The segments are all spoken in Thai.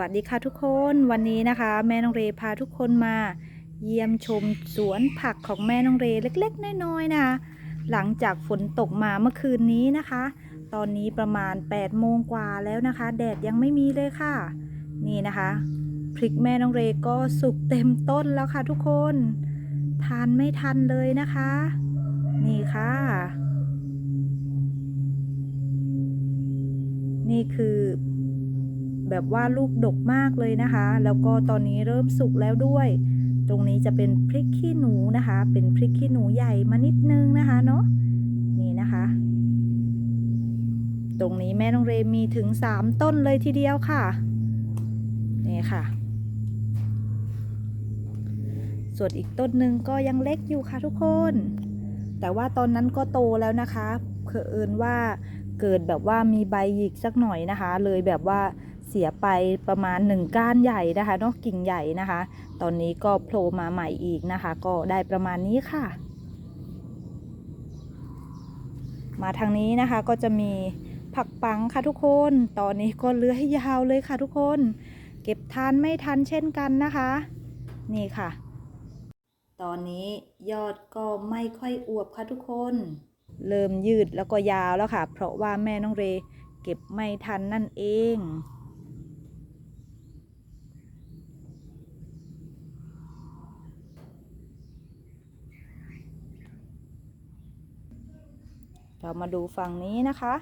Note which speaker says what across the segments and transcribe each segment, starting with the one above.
Speaker 1: วัสดีค่ะทุกคนวันนี้นะคะ แม่น้องเรพาทุกคนมา เยี่ยมชมสวนผักของแม่น้องเรเล็กๆ น้อยๆนะคะหลังจากฝนตกมาเมื่อคืนนี้นะคะ ตอนนี้ประมาณ8โมงกว่าแล้วนะคะ แดดยังไม่มีเลยค่ะ นี่นะคะพริกแม่น้องเรก็สุกเต็มต้นแล้วค่ะทุกคน ทานไม่ทันเลยนะคะ นี่ค่ะ นี่คือ แบบว่าลูกดกมากเลยนะคะ แล้วก็ตอนนี้เริ่มสุกแล้วด้วย ตรงนี้จะเป็นพริกขี้หนูนะคะ เป็นพริกขี้หนูใหญ่มานิดนึงนะคะเนาะนี่นะคะ ตรงนี้แม่น้องเรมีถึง 3 ต้นเลยทีเดียวค่ะนี่ค่ะ ส่วนอีกต้นหนึ่งก็ยังเล็กอยู่ค่ะทุกคน แต่ว่าตอนนั้นก็โตแล้วนะคะเผอิญว่าเกิดแบบว่ามีใบหยิกสักหน่อยนะคะ เลยแบบว่า เสียไปประมาณหนึ่งก้านใหญ่นะคะนาะกิ่งใหญ่นะคะ ตอนนี้ก็โผล่มาใหม่อีกนะคะ ก็ได้ประมาณนี้ค่ะ มาทางนี้นะคะก็จะมีผักปังค่ะทุกคน ตอนนี้ก็เลื้อยยาวเลยค่ะทุกคน เก็บทานไม่ทันเช่นกันนะคะ นี่ค่ะ ตอนนี้ยอดก็ไม่ค่อยอวบค่ะทุกคน เริ่มยืดแล้วก็ยาวแล้วค่ะ เพราะว่าแม่น้องเรเก็บไม่ทันนั่นเอง เรามาดูฝั่งนี้นะคะ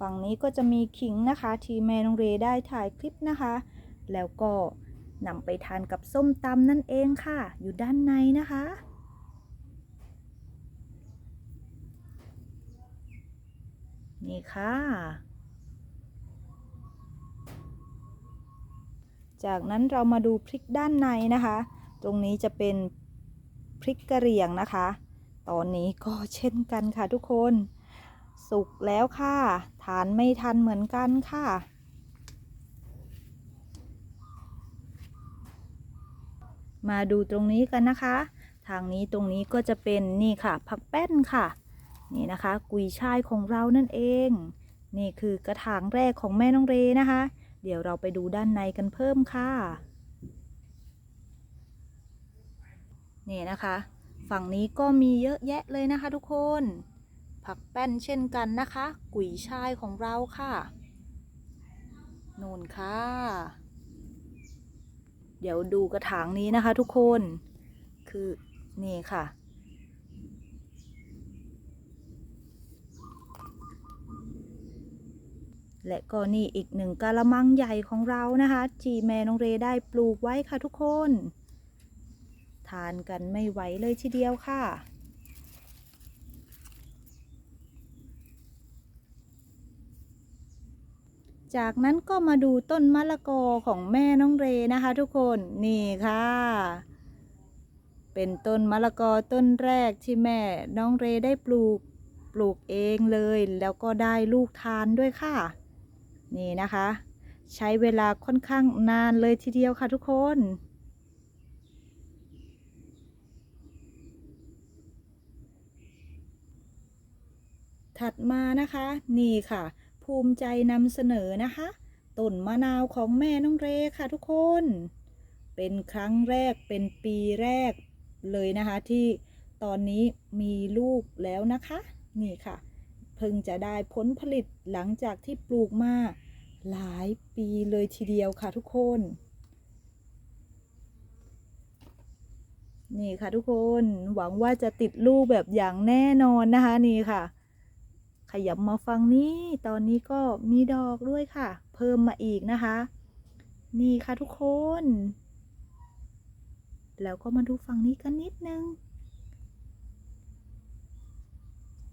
Speaker 1: ฝั่งนี้ก็จะมีขิงนะคะ ที่แม่น้องเรได้ถ่ายคลิปนะคะ แล้วก็นำไปทานกับส้มตำนั่นเองค่ะ อยู่ด้านในนะคะ นี่ค่ะ จากนั้นเรามาดูพริกด้านในนะคะ ตรงนี้จะเป็นพริกกระเหรี่ยงนะคะ ตอนนี้ก็เช่นกันค่ะทุกคน สุกแล้วค่ะ ทานไม่ทันเหมือนกันค่ะ มาดูตรงนี้กันนะคะ ทางนี้ตรงนี้ก็จะเป็นนี่ค่ะ ผักแป้นค่ะ นี่นะคะ กุยช่ายของเรานั่นเอง นี่คือกระถางแรกของแม่น้องเรนะคะ เดี๋ยวเราไปดูด้านในกันเพิ่มค่ะ นี่นะคะ ฝั่งนี้ก็มีเยอะแยะเลยนะคะทุกคน ผักแป้นเช่นกันนะคะ กุ๋ยช่ายของเราค่ะนูนค่ะ เดี๋ยวดูกระถางนี้นะคะทุกคน คือนี่ค่ะ และก็นี่อีกหนึ่งกะละมังใหญ่ของเรานะคะ จีแม่น้องเรได้ปลูกไว้ค่ะทุกคน ทานกันไม่ไหวเลยทีเดียวค่ะ จากนั้นก็มาดูต้นมะละกอของแม่น้องเรนะคะทุกคนนี่ค่ะ เป็นต้นมะละกอต้นแรกที่แม่น้องเรได้ปลูกปลูกเองเลย แล้วก็ได้ลูกทานด้วยค่ะ นี่นะคะ ใช้เวลาค่อนข้างนานเลยทีเดียวค่ะทุกคนถัดมานะคะ นี่ค่ะ ภูมิใจนำเสนอนะคะต้นมะนาวของแม่น้องเรค่ะทุกคน เป็นครั้งแรกเป็นปีแรกเลยนะคะ ที่ตอนนี้มีลูกแล้วนะคะ นี่ค่ะ เพิ่งจะได้ผลผลิตหลังจากที่ปลูกมาหลายปีเลยทีเดียวค่ะทุกคน นี่ค่ะทุกคนหวังว่าจะติดลูกแบบอย่างแน่นอนนะคะนี่ค่ะ ขยับมาฟังนี้ ตอนนี้ก็มีดอกด้วยค่ะ เพิ่มมาอีกนะคะ นี่ค่ะทุกคน แล้วก็มาดูฝั่งนี้กันนิดนึง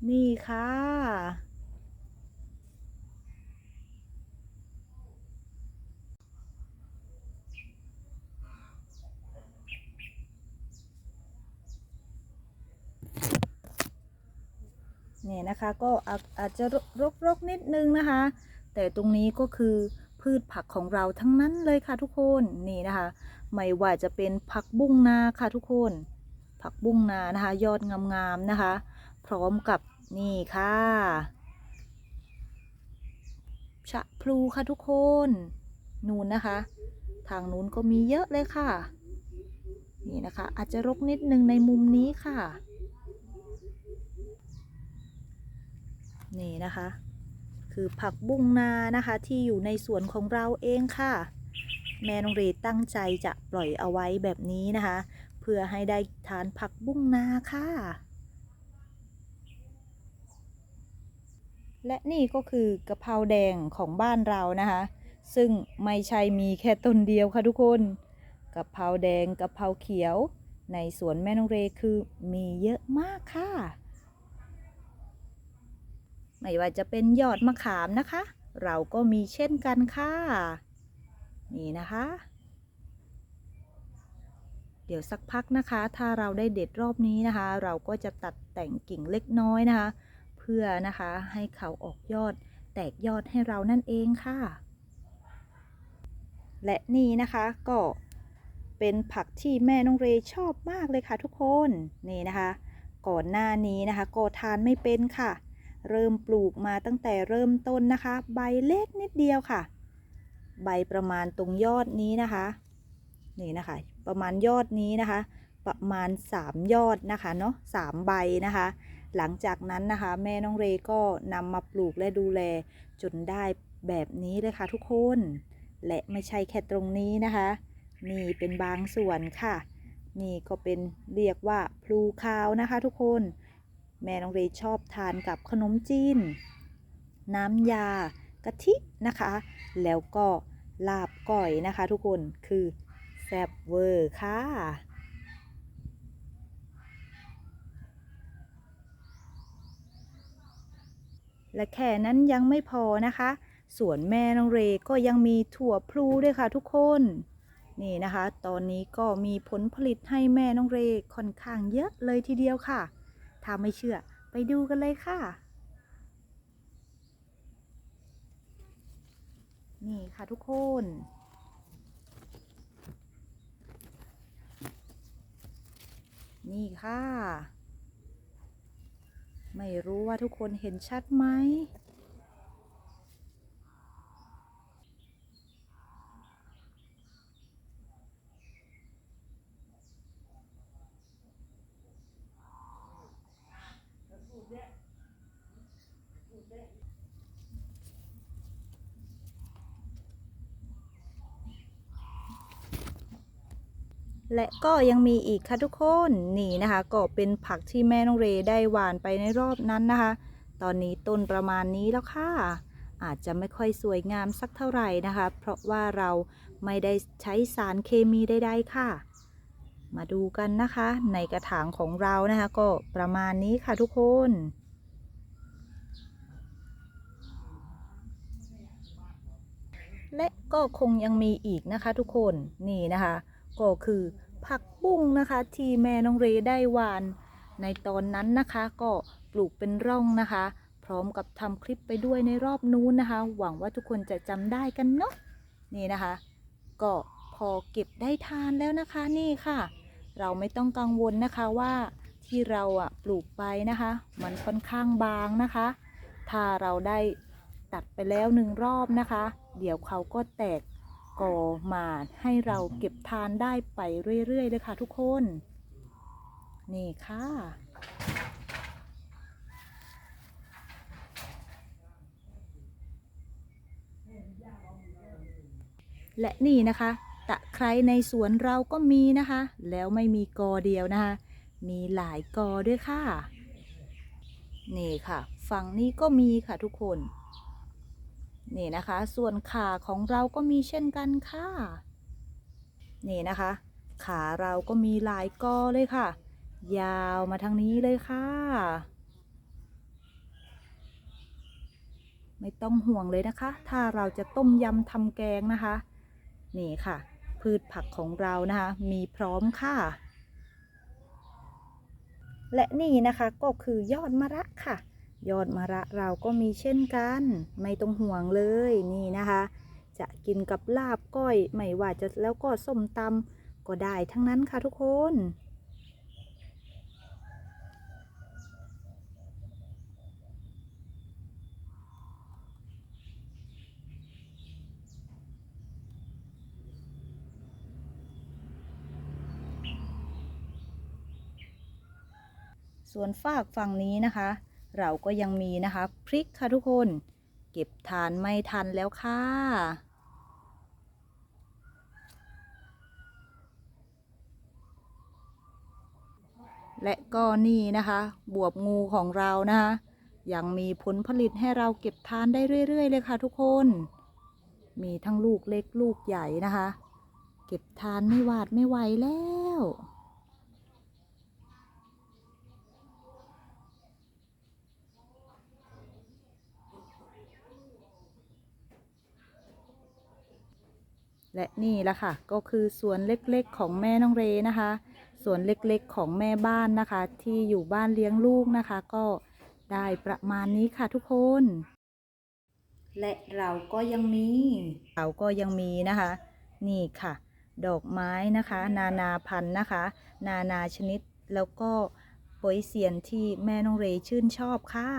Speaker 1: นี่ค่ะ เนี่ยนะคะก็อาอาจจะรกๆนิดนึงนะคะ แต่ตรงนี้ก็คือพืชผักของเราทั้งนั้นเลยค่ะทุกคนนี่นะคะ ไม่ว่าจะเป็นผักบุ้งนาค่ะทุกคน ผักบุ้งนานะคะ ยอดงามๆนะคะ พร้อมกับนี่ค่ะชะพลูค่ะทุกคนนูนนะคะ ทางนู้นก็มีเยอะเลยค่ะ นี่นะคะ อาจจะรกนิดนึงในมุมนี้ค่ะ นี่นะคะ คือผักบุ้งนานะคะที่อยู่ในสวนของเราเองค่ะ แม่นงเรตั้งใจจะปล่อยเอาไว้แบบนี้นะคะ เพื่อให้ได้ทานผักบุ้งนาค่ะ และนี่ก็คือกะเพราแดงของบ้านเรานะคะ ซึ่งไม่ใช่มีแค่ต้นเดียวค่ะทุกคนกะเพราแดงกะเพราเขียว ในสวนแม่นงเรคือมีเยอะมากค่ะ ไม่ว่าจะเป็นยอดมะขามนะคะ เราก็มีเช่นกันค่ะ นี่นะคะ เดี๋ยวสักพักนะคะ ถ้าเราได้เด็ดรอบนี้นะคะ เราก็จะตัดแต่งกิ่งเล็กน้อยนะคะ เพื่อนะคะให้เขาออกยอดแตกยอดให้เรานั่นเองค่ะ และนี่นะคะก็เป็นผักที่แม่น้องเรชอบมากเลยค่ะทุกคน นี่นะคะ ก่อนหน้านี้นะคะก็ทานไม่เป็นค่ะ เริ่มปลูกมาตั้งแต่เริ่มต้นนะคะ ใบเล็กนิดเดียวค่ะ ใบประมาณตรงยอดนี้นะคะ นี่นะคะ ประมาณยอดนี้นะคะ ประมาณ 3 ยอดนะคะเนาะสามใบนะคะ หลังจากนั้นนะคะ แม่น้องเรก็นำมาปลูกและดูแลจนได้แบบนี้เลยค่ะทุกคน และไม่ใช่แค่ตรงนี้นะคะ นี่เป็นบางส่วนค่ะ นี่ก็เป็นเรียกว่าพลูคาวนะคะทุกคน แม่น้องเรชอบทานกับขนมจีน น้ำยากะทินะคะ แล้วก็ลาบก่อยนะคะทุกคนคือแซ่บเวอร์ค่ะและแค่นั้นยังไม่พอนะคะ ส่วนแม่น้องเรก็ยังมีถั่วพลูด้วยค่ะทุกคน นี่นะคะ ตอนนี้ก็มีผลผลิตให้แม่น้องเรค่อนข้างเยอะเลยทีเดียวค่ะ ถ้าไม่เชื่อไปดูกันเลยค่ะ นี่ค่ะทุกคนนี่ค่ะ ไม่รู้ว่าทุกคนเห็นชัดไหม และก็ยังมีอีกค่ะทุกคนนี่นะคะ ก็เป็นผักที่แม่น้องเรได้หวานไปในรอบนั้นนะคะ ตอนนี้ต้นประมาณนี้แล้วค่ะ อาจจะไม่ค่อยสวยงามสักเท่าไหร่นะคะ เพราะว่าเราไม่ได้ใช้สารเคมีใดๆค่ะ มาดูกันนะคะ ในกระถางของเรานะคะ ก็ประมาณนี้ค่ะทุกคนและก็คงยังมีอีกนะคะทุกคนนี่นะคะ ก็คือ ผักบุ้งนะคะที่แม่น้องเรได้หวาน ในตอนนั้นนะคะก็ปลูกเป็นร่องนะคะ พร้อมกับทำคลิปไปด้วยในรอบนู้นนะคะ หวังว่าทุกคนจะจำได้กันเนาะนี่นะคะ ก็พอเก็บได้ทานแล้วนะคะนี่ค่ะ เราไม่ต้องกังวลนะคะว่าที่เราอะปลูกไปนะคะ มันค่อนข้างบางนะคะ ถ้าเราได้ตัดไปแล้วหนึ่งรอบนะคะ เดี๋ยวเขาก็แตก กอมาให้เราเก็บทานได้ไปเรื่อยๆเลยค่ะทุกคน นี่ค่ะและนี่นะคะ ตะไคร้ในสวนเราก็มีนะคะ แล้วไม่มีกอเดียวนะคะ มีหลายกอด้วยค่ะ นี่ค่ะ ฝั่งนี้ก็มีค่ะทุกคน นี่นะคะ ส่วนขาของเราก็มีเช่นกันค่ะ นี่นะคะ ขาเราก็มีหลายกอเลยค่ะ ยาวมาทางนี้เลยค่ะ ไม่ต้องห่วงเลยนะคะ ถ้าเราจะต้มยำทำแกงนะคะ นี่ค่ะ พืชผักของเรานะคะ มีพร้อมค่ะ และนี่นะคะก็คือยอดมะระค่ะ ยอดมะระเราก็มีเช่นกัน ไม่ต้องห่วงเลยนี่นะคะ จะกินกับลาบก้อยไม่ว่าจะแล้วก็ส้มตำก็ได้ทั้งนั้นค่ะทุกคนส่วนฝากฝั่งนี้นะคะ เราก็ยังมีนะคะพริกค่ะทุกคน เก็บทานไม่ทันแล้วค่ะและก็นี่นะคะ บวบงูของเรานะคะยังมีผลผลิตให้เราเก็บทานได้เรื่อย ๆ เลยค่ะทุกคน มีทั้งลูกเล็กลูกใหญ่นะคะ เก็บทานไม่หวาดไม่ไหวแล้ว และนี่แหละค่ะ ก็คือสวนเล็กๆของแม่น้องเรนะคะ สวนเล็กๆของแม่บ้านนะคะ ที่อยู่บ้านเลี้ยงลูกนะคะ ก็ได้ประมาณนี้ค่ะทุกคน และเราก็ยังมีเราก็ยังมีนะคะ นี่ค่ะ ดอกไม้นะคะ นานาพันธุ์นะคะ นานาชนิดแล้วก็โปยเซียนที่แม่น้องเรชื่นชอบค่ะ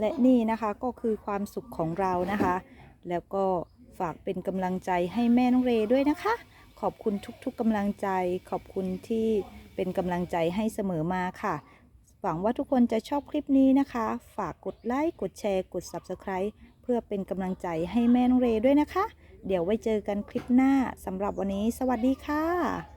Speaker 1: และนี่นะคะก็คือความสุขของเรานะคะ แล้วก็ฝากเป็นกำลังใจให้แม่น้องเรด้วยนะคะ ขอบคุณทุกๆกำลังใจ ขอบคุณที่เป็นกำลังใจให้เสมอมาค่ะ หวังว่าทุกคนจะชอบคลิปนี้นะคะ ฝากกดไลค์กดแชร์กด Subscribe เพื่อเป็นกำลังใจให้แม่น้องเรด้วยนะคะ เดี๋ยวไว้เจอกันคลิปหน้าสำหรับวันนี้ สวัสดีค่ะ